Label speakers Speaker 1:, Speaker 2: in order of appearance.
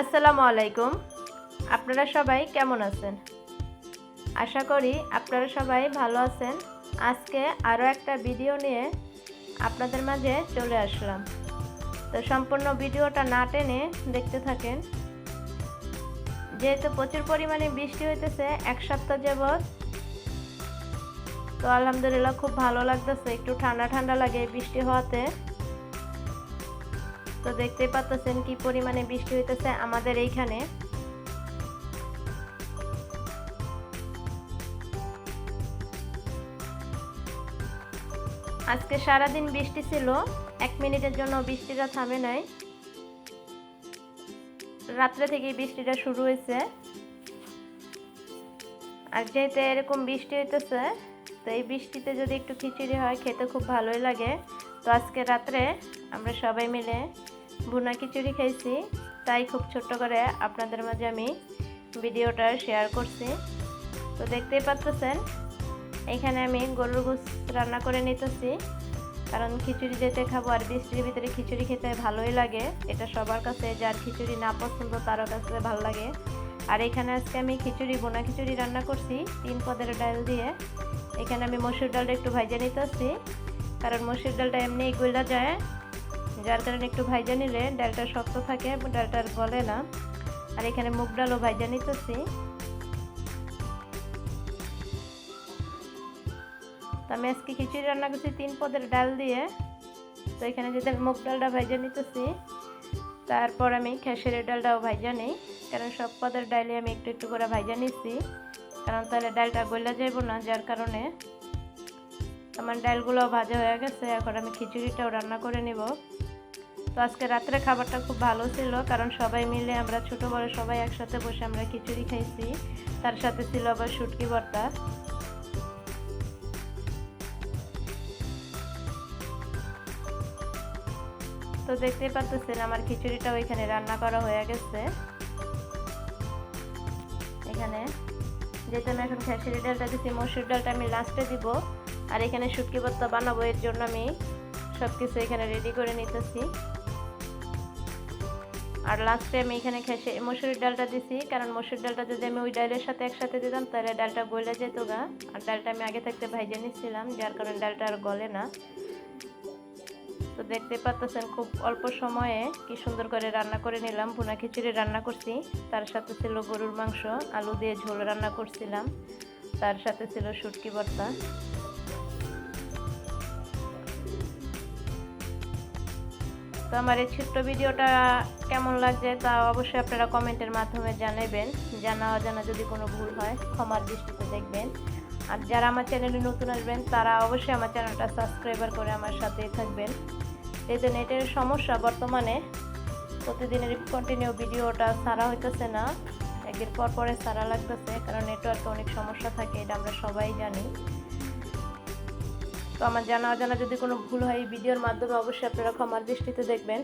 Speaker 1: আসসালামু আলাইকুম। আপনারা সবাই কেমন আছেন? আশা করি আপনারা সবাই ভালো আছেন। আজকে আরও একটা ভিডিও নিয়ে আপনাদের মাঝে চলে আসলাম। তো সম্পূর্ণ ভিডিওটা না টেনে দেখতে থাকেন। যেহেতু প্রচুর পরিমাণে বৃষ্টি হইতেছে, এক সপ্তাহ যাবৎ। তো আলহামদুলিল্লাহ খুব ভালো লাগতেছে, একটু ঠান্ডা ঠান্ডা লাগে বৃষ্টি হওয়াতে। তো দেখতেই পাচ্ছেন কি পরিমাণে বৃষ্টি হইতেছে আমাদের এইখানে। আজকে সারাদিন বৃষ্টি ছিল, এক মিনিটের জন্য বৃষ্টিটা থামে নাই। রাত্রে থেকে বৃষ্টিটা শুরু হয়েছে। আর যেহেতু এরকম বৃষ্টি হইতেছে, তো এই বৃষ্টিতে যদি একটু খিচুড়ি হয়, খেতে খুব ভালোই লাগে। তো আজকে রাত্রে আমরা সবাই মিলে ভুনা খিচুড়ি খাইছি, তাই খুব ছোট্ট করে আপনাদের মাঝে আমি ভিডিওটা শেয়ার করছি। তো দেখতেই পাচ্ছেন এখানে আমি গরুর গোস রান্না করে নিতেছি। কারণ খিচুড়ি যেতে খাব আর বৃষ্টির ভিতরে খিচুড়ি খেতে ভালোই লাগে। এটা সবার কাছে যার খিচুড়ি না পছন্দ, তারও কাছে ভালো লাগে। আর এখানে আজকে আমি খিচুড়ি বোনা খিচুড়ি রান্না করছি, তিন পদের ডাল দিয়ে। এখানে আমি মসুর ডালটা একটু ভাইজা নিতেছি, কারণ মসুর ডালটা এমনি গলা যায় যার কারণে একটু ভাইজা নিলে ডালটা শক্ত থাকে, ডালটা আর গলে না। আর এখানে মুগ ডালও ভাইজা নিতেছি। আমি আজকে খিচুড়ি রান্না করছি তিন পদের ডাল দিয়ে। তো এখানে যদি আমি মুগ ডালটা ভাইজা নিতেছি, তারপর আমি খেসারের ডালটাও ভাইজা নিই, কারণ সব পদের ডালে আমি একটু একটু করে ভাইজা নিচ্ছি কারণ তাহলে ডালটা গলা যাইব না, যার কারণে আমার ডালগুলো ভাজা হয়ে গেছে, এখন আমি খিচুড়িটাও রান্না করে নিব। তো আজকে রাত্রে খাবারটা খুব ভালো ছিল, কারণ সবাই মিলে আমরা ছোট বড় সবাই একসাথে বসে আমরা খিচুড়ি খাইছি। তার সাথে ছিল আবার শুটকি ভর্তা। তো দেখতেই পাচ্ছেন আমার খিচুড়িটাও এখানে রান্না করা হয়ে গেছে। এখানে যেহেতু আমি এখন খেসারি ডালটা দিচ্ছি মসুর ডালটা আমি লাস্টে দিব। আর এখানে শুটকি ভর্তা বানাবো এর জন্য আমি সব কিছু এখানে রেডি করে নিতেছি। আর লাস্টে আমি এখানে খেসে মসুরির ডালটা দিছি, কারণ মসুর ডালটা যদি আমি ওই ডালের সাথে একসাথে দিতাম, তাহলে ডালটা গলে যেত গা। আর ডালটা আমি আগে থাকতে ভাইজে নিচ্ছিলাম, যার কারণে ডালটা আর গলে না। তো দেখতে পাচ্ছেন খুব অল্প সময়ে কি সুন্দর করে রান্না করে নিলাম, ভুনা খিচুড়ি রান্না করছি। তার সাথে ছিল গরুর মাংস, আলু দিয়ে ঝোল রান্না করছিলাম। তার সাথে ছিল শুটকি ভর্তা। তো আমার এই ছোট্ট ভিডিওটা কেমন লাগছে তা অবশ্যই আপনারা কমেন্টের মাধ্যমে জানাবেন। জানা অজানা যদি কোনো ভুল হয়, ক্ষমার দৃষ্টিতে দেখবেন। আর যারা আমার চ্যানেলে নতুন আসবেন, তারা অবশ্যই আমার চ্যানেলটা সাবস্ক্রাইবার করে আমার সাথেই থাকবেন। এই যে নেটের সমস্যা বর্তমানে। প্রতিদিনের কন্টিনিউ ভিডিওটা সারা হইতেছে না। একদিন পর পরে সারা লাগতেছে, কারণ নেটওয়ার্কে অনেক সমস্যা থাকে, এটা আমরা সবাই জানি। তো আমার জানা অজানা যদি কোনো ভুল হয় এই ভিডিওর মাধ্যমে অবশ্যই আপনারা ক্ষমার দৃষ্টিতে দেখবেন।